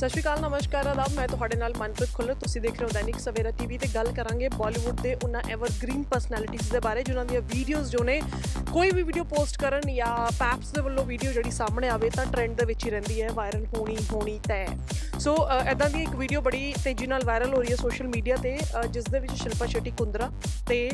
ਸਤਿ ਸ਼੍ਰੀ ਅਕਾਲ, ਨਮਸਕਾਰ, ਆਦਾਬ। ਮੈਂ ਤੁਹਾਡੇ ਨਾਲ ਮਨਪ੍ਰੀਤ ਖੁੱਲਰ। ਤੁਸੀਂ ਦੇਖ ਰਹੇ ਹੋ ਦੈਨਿਕ ਸਵੇਰਾ ਟੀਵੀ ਤੇ ਗੱਲ ਕਰਾਂਗੇ ਬਾਲੀਵੁੱਡ ਦੇ ਉਹਨਾਂ ਐਵਰਗ੍ਰੀਨ ਪਰਸਨੈਲਿਟੀਜ਼ ਦੇ ਬਾਰੇ, ਜਿਨ੍ਹਾਂ ਦੀਆਂ ਵੀਡੀਓਜ਼ ਜੋ ਨੇ ਕੋਈ ਵੀ ਵੀਡੀਓ ਪੋਸਟ ਕਰਨ ਜਾਂ ਪੈਪਸ ਦੇ ਵੱਲੋਂ ਵੀਡੀਓ ਜਿਹੜੀ ਸਾਹਮਣੇ ਆਵੇ, ਤਾਂ ਟ੍ਰੈਂਡ ਦੇ ਵਿੱਚ ਹੀ ਰਹਿੰਦੀ ਹੈ ਵਾਇਰਲ ਹੋਣੀ ਹੋਣੀ ਤੈ ਸੋ ਐਦਾਂ ਦੀ ਇੱਕ ਵੀਡੀਓ ਬੜੀ ਤੇਜ਼ੀ ਨਾਲ ਵਾਇਰਲ ਹੋ ਰਹੀ ਹੈ ਸੋਸ਼ਲ ਮੀਡੀਆ ਤੇ ਜਿਸ ਦੇ ਵਿੱਚ ਸ਼ਿਲਪਾ ਸ਼ੈਟੀ, ਕੁੰਦਰਾ ਤੇ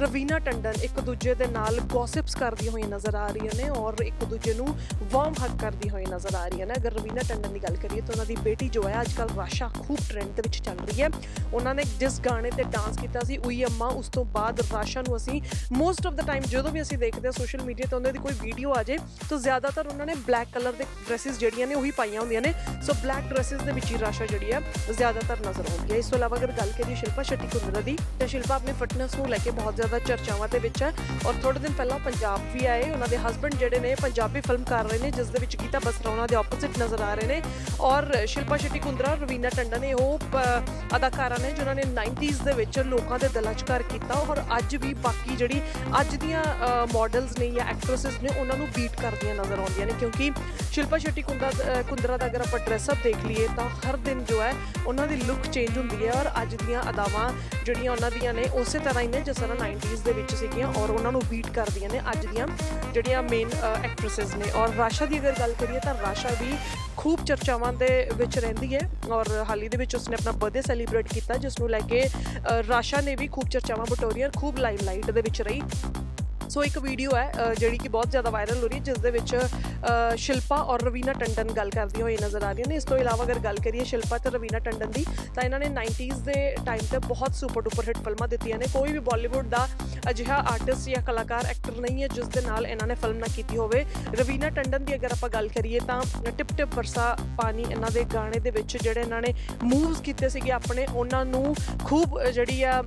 ਰਵੀਨਾ ਟੰਡਨ ਇੱਕ ਦੂਜੇ ਦੇ ਨਾਲ ਗੌਸਿਪਸ ਕਰਦੀਆਂ ਹੋਈਆਂ ਨਜ਼ਰ ਆ ਰਹੀਆਂ ਨੇ ਔਰ ਇੱਕ ਦੂਜੇ ਨੂੰ ਵਾਰਮ ਹੱਗ ਕਰਦੀ ਹੋਈ ਨਜ਼ਰ ਆ ਰਹੀਆਂ ਨੇ। ਅਗਰ ਰਵੀਨਾ ਟੰਡਨ ਦੀ ਗੱਲ ਕਰੀਏ ਤਾਂ ਉਹਨਾਂ ਦੀ ਬੇਟੀ ਜੋ ਹੈ ਅੱਜਕੱਲ ਰਾਸ਼ਾ ਖੂਬ ਟ੍ਰੈਂਡ ਦੇ ਵਿੱਚ ਚੱਲ ਰਹੀ ਹੈ। ਉਹਨਾਂ ਨੇ ਜਿਸ ਗਾਣੇ ਤੇ ਡਾਂਸ ਕੀਤਾ ਸੀ, ਉਹੀ ਅੰਮਾ, ਉਸ ਤੋਂ ਬਾਅਦ ਰਾਸ਼ਾ ਨੂੰ ਅਸੀਂ ਮੋਸਟ ਆਫ ਦਾ ਟਾਈਮ ਜਦੋਂ ਵੀ ਅਸੀਂ ਦੇਖਦੇ ਹਾਂ ਸੋਸ਼ਲ ਮੀਡੀਆ ਤੇ ਉਹਨਾਂ ਦੀ ਕੋਈ ਵੀਡੀਓ ਆ ਜੇ ਤਾਂ ਜ਼ਿਆਦਾਤਰ ਉਹਨਾਂ ਨੇ ਬਲੈਕ ਕਲਰ ਦੇ ਡਰੈਸਸ ਜਿਹੜੀਆਂ ਨੇ ਉਹੀ ਪਾਈਆਂ ਹੁੰਦੀਆਂ ਨੇ। ਸੋ ਬਲੈਕ ਡਰੈਸਸ ਦੇ ਵਿੱਚ ਹੀ ਰਾਸ਼ਾ ਜਿਹੜੀ ਹੈ, ਜ਼ਿਆਦਾਤਰ ਨਜ਼ਰ ਆਉਂਦੀ ਹੈ। ਇਸ ਤੋਂ ਇਲਾਵਾ ਅਗਰ ਗੱਲ ਕਰੀਏ ਸ਼ਿਲਪਾ ਸ਼ੈਟੀ ਕੁੰਦਰਾ ਦੀ, ਤਾਂ ਸ਼ਿਲਪਾ ਆਪਣੇ ਫਿਟਨੈਸ ਨੂੰ ਲੈ ਕੇ ਬਹੁਤ ਜ਼ਿਆਦਾ ਚਰਚਾਵਾਂ ਦੇ ਵਿੱਚ ਹੈ। ਔਰ ਥੋੜੇ ਦਿਨ ਪਹਿਲਾਂ ਪੰਜਾਬ ਵੀ ਆਏ, ਉਹਨਾਂ ਦੇ ਹਸਬੰਡ ਜਿਹੜੇ ਨੇ, ਪੰਜਾਬੀ ਫਿਲਮ ਕਰ ਰਹੇ ਨੇ, ਜਿਸ ਦੇ ਵਿੱਚ ਗੀਤਾ ਬਸਰਾ ਉਹਨਾਂ ਦੇ ਆਪੋਜ਼ਿਟ ਨਜ਼ਰ ਆ ਰਹੇ ਨੇ। ਔਰ ਸ਼ਿਲਪਾ ਸ਼ੈਟੀ ਕੁੰਦਰਾ ਰਵੀਨਾ ਟੰਡਨ ਇਹ ਉਹ ਅ, ਅਦਾਕਾਰਾ ਨੇ ਜਿਨ੍ਹਾਂ ਨੇ 90s ਦੇ ਵਿੱਚ ਲੋਕਾਂ ਦੇ ਦਿਲਾਂ 'ਚ ਘਰ ਕੀਤਾ ਔਰ ਅੱਜ ਵੀ ਬਾਕੀ ਜਿਹੜੀ ਅੱਜ ਦੀਆਂ ਮਾਡਲਸ ਨੇ ਜਾਂ ਐਕਟ੍ਰੈਸਸ ਨੇ ਉਹਨਾਂ ਨੂੰ ਬੀਟ ਕਰਦੀਆਂ ਨਜ਼ਰ ਆਉਂਦੀਆਂ ਨੇ ਕਿਉਂਕਿ ਸ਼ਿਲਪਾ ਸ਼ੈਟੀ ਕੁੰਦਰਾ ਕੁੰਦਰਾ ਦਾ ਅਗਰ ਆਪਾਂ ਡਰੈਸ ਅਪ ਦੇਖ ਲਈਏ ਤਾਂ ਹਰ ਦਿਨ ਜੋ ਹੈ ਉਹਨਾਂ ਦੀ ਲੁੱਕ ਚੇਂਜ ਹੁੰਦੀ ਹੈ ਔਰ ਅੱਜ ਦੀਆਂ ਅਦਾਵਾਂ ਜਿਹੜੀਆਂ ਉਹਨਾਂ ਦੀਆਂ ਨੇ, ਉਸੇ ਤਰ੍ਹਾਂ ਹੀ ਨੇ, ਜਿਸ ਤਰ੍ਹਾਂ 90s ਦੇ ਵਿੱਚ ਸੀਗੀਆਂ ਔਰ ਉਹਨਾਂ ਨੂੰ ਬੀਟ ਕਰਦੀਆਂ ਨੇ ਅੱਜ ਦੀਆਂ ਜਿਹੜੀਆਂ ਮੇਨ ਐਕਟ੍ਰੈਸਸ ਨੇ। ਔਰ ਰਾਸ਼ਾ ਦੀ ਅਗਰ ਗੱਲ ਕਰੀਏ ਤਾਂ ਰਾਸ਼ਾ ਵੀ ਖੂਬ ਚਰਚਾਵਾਂ ਦੇ ਵਿੱਚ ਰਹਿੰਦੀ ਹੈ ਔਰ ਹਾਲ ਹੀ ਦੇ ਵਿੱਚ ਉਸਨੇ ਆਪਣਾ ਬਰਥਡੇ ਸੈਲੀਬ੍ਰੇਟ ਕੀਤਾ, ਜਿਸ ਨੂੰ ਲੈ ਕੇ ਰਾਸ਼ਾ ਨੇ ਵੀ ਖੂਬ ਚਰਚਾਵਾਂ ਬਟੋਰੀਆਂ ਔਰ ਖੂਬ ਲਾਈਮਲਾਈਟ ਦੇ ਵਿੱਚ ਰਹੀ। ਸੋ ਇੱਕ ਵੀਡੀਓ ਹੈ ਜਿਹੜੀ ਕਿ ਬਹੁਤ ਜ਼ਿਆਦਾ ਵਾਇਰਲ ਹੋ ਰਹੀ ਹੈ, ਜਿਸ ਦੇ ਵਿੱਚ ਸ਼ਿਲਪਾ ਔਰ ਰਵੀਨਾ ਟੰਡਨ ਗੱਲ ਕਰਦੀਆਂ ਹੋਈ ਨਜ਼ਰ ਆ ਰਹੀਆਂ ਨੇ। ਇਸ ਤੋਂ ਇਲਾਵਾ ਅਗਰ ਗੱਲ ਕਰੀਏ ਸ਼ਿਲਪਾ ਤੇ ਰਵੀਨਾ ਟੰਡਨ ਦੀ, ਤਾਂ ਇਹਨਾਂ ਨੇ 90s ਦੇ ਟਾਈਮ ਤੇ ਬਹੁਤ ਸੁਪਰ ਡੁਪਰ ਹਿੱਟ ਫਿਲਮਾਂ ਦਿੱਤੀਆਂ ਨੇ। ਕੋਈ ਵੀ ਬਾਲੀਵੁੱਡ ਦਾ ਅਜਿਹਾ ਆਰਟਿਸਟ ਜਾਂ ਕਲਾਕਾਰ ਐਕਟਰ ਨਹੀਂ ਹੈ ਜਿਸ ਦੇ ਨਾਲ ਇਹਨਾਂ ਨੇ ਫਿਲਮ ਨਾ ਕੀਤੀ ਹੋਵੇ। ਰਵੀਨਾ ਟੰਡਨ ਦੀ ਅਗਰ ਆਪਾਂ ਗੱਲ ਕਰੀਏ ਤਾਂ ਟਿਪ ਟਿਪ ਵਰਸਾ ਪਾਣੀ ਇਹਨਾਂ ਦੇ ਗਾਣੇ ਦੇ ਵਿੱਚ ਜਿਹੜੇ ਇਹਨਾਂ ਨੇ ਮੂਵਸ ਕੀਤੇ ਸੀਗੇ ਆਪਣੇ, ਉਹਨਾਂ ਨੂੰ ਖੂਬ ਜਿਹੜੀ ਆ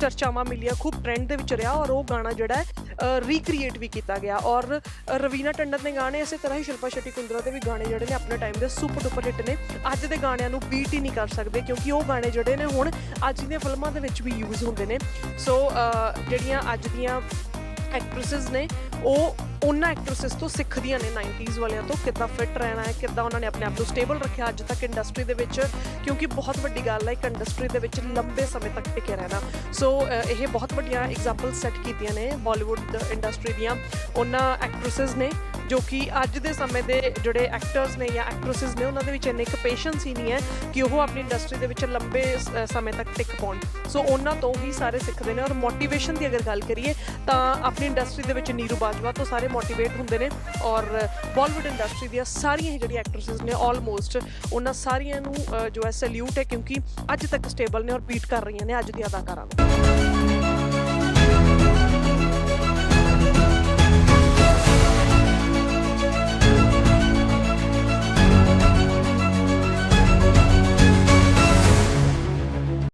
ਚਰਚਾਵਾਂ ਮਿਲੀਆਂ, ਖੂਬ ਟ੍ਰੈਂਡ ਦੇ ਵਿੱਚ ਰਿਹਾ ਔਰ ਉਹ ਗਾਣਾ ਜਿਹੜਾ ਹੈ ਰੀਕ੍ਰੀਏਟ ਵੀ ਕੀਤਾ ਗਿਆ ਔਰ ਰਵੀਨਾ ਟੰਡਨ ਦੇ ਗਾਣੇ ਇਸੇ ਤਰ੍ਹਾਂ ਹੀ ਸ਼ਿਲਪਾ ਸ਼ੈਟੀ, ਕੁੰਦਰਾ ਦੇ ਵੀ ਗਾਣੇ ਜਿਹੜੇ ਨੇ ਆਪਣੇ ਟਾਈਮ ਦੇ ਸੁਪਰ ਡੁਪਰ ਹਿੱਟ ਨੇ, ਅੱਜ ਦੇ ਗਾਣਿਆਂ ਨੂੰ ਬੀਟ ਹੀ ਨਹੀਂ ਕਰ ਸਕਦੇ ਕਿਉਂਕਿ ਉਹ ਗਾਣੇ ਜਿਹੜੇ ਨੇ ਹੁਣ ਅੱਜ ਦੀਆਂ ਫਿਲਮਾਂ ਦੇ ਵਿੱਚ ਵੀ ਯੂਜ਼ ਹੁੰਦੇ ਨੇ। ਸੋ ਜਿਹੜੀਆਂ ਅੱਜ ਦੀਆਂ ਐਕਟ੍ਰੈਸਸ ਨੇ, ਉਹ ਉਹਨਾਂ ਐਕਟ੍ਰੈਸਸ ਤੋਂ ਸਿੱਖਦੀਆਂ ਨੇ 90s ਵਾਲਿਆਂ ਤੋਂ ਕਿੱਦਾਂ ਫਿਟ ਰਹਿਣਾ ਹੈ, ਕਿੱਦਾਂ ਉਹਨਾਂ ਨੇ ਆਪਣੇ ਆਪ ਨੂੰ ਸਟੇਬਲ ਰੱਖਿਆ ਅੱਜ ਤੱਕ ਇੰਡਸਟਰੀ ਦੇ ਵਿੱਚ, ਕਿਉਂਕਿ ਬਹੁਤ ਵੱਡੀ ਗੱਲ ਹੈ ਇੱਕ ਇੰਡਸਟਰੀ ਦੇ ਵਿੱਚ ਲੰਬੇ ਸਮੇਂ ਤੱਕ ਟਿਕੇ ਰਹਿਣਾ। ਸੋ ਇਹ ਬਹੁਤ ਵੱਡੀਆਂ ਐਗਜ਼ਾਮਪਲ ਸੈੱਟ ਕੀਤੀਆਂ ਨੇ ਬਾਲੀਵੁੱਡ ਇੰਡਸਟਰੀ ਦੀਆਂ। ਉਹਨਾਂ ਐਕਟ੍ਰੈਸਸ ਨੇ ਜੋ ਕਿ ਅੱਜ ਦੇ ਸਮੇਂ ਦੇ ਜਿਹੜੇ ਐਕਟਰਸ ਨੇ ਜਾਂ ਐਕਟ੍ਰੈਸਸ ਨੇ, ਉਹਨਾਂ ਦੇ ਵਿੱਚ ਇੰਨੇ ਕੁ ਪੇਸ਼ੈਂਸ ਹੀ ਨਹੀਂ ਹੈ ਕਿ ਉਹ ਆਪਣੀ ਇੰਡਸਟਰੀ ਦੇ ਵਿੱਚ ਲੰਬੇ ਸਮੇਂ ਤੱਕ ਟਿਕ ਪਾਉਣ। ਸੋ ਉਹਨਾਂ ਤੋਂ ਹੀ ਸਾਰੇ ਸਿੱਖਦੇ ਨੇ। ਔਰ ਮੋਟੀਵੇਸ਼ਨ ਦੀ ਅਗਰ ਗੱਲ ਕਰੀਏ, ਤਾਂ ਆਪਣੀ ਇੰਡਸਟਰੀ ਦੇ ਵਿੱਚ ਨੀਰੂ ਬਾਜਵਾ ਤੋਂ ਸਾਰੇ ਮੋਟੀਵੇਟ ਹੁੰਦੇ ਨੇ। ਔਰ ਬਾਲੀਵੁੱਡ ਇੰਡਸਟਰੀ ਦੀਆਂ ਸਾਰੀਆਂ ਹੀ ਜਿਹੜੀਆਂ ਐਕਟ੍ਰੈਸਸ ਨੇ ਆਲਮੋਸਟ ਉਹਨਾਂ ਸਾਰੀਆਂ ਨੂੰ ਜੋ ਹੈ ਸੈਲਿਊਟ ਹੈ, ਕਿਉਂਕਿ ਅੱਜ ਤੱਕ ਸਟੇਬਲ ਨੇ ਔਰ ਬੀਟ ਕਰ ਰਹੀਆਂ ਨੇ ਅੱਜ ਦੀਆਂ ਅਦਾਕਾਰਾਂ ਨੂੰ।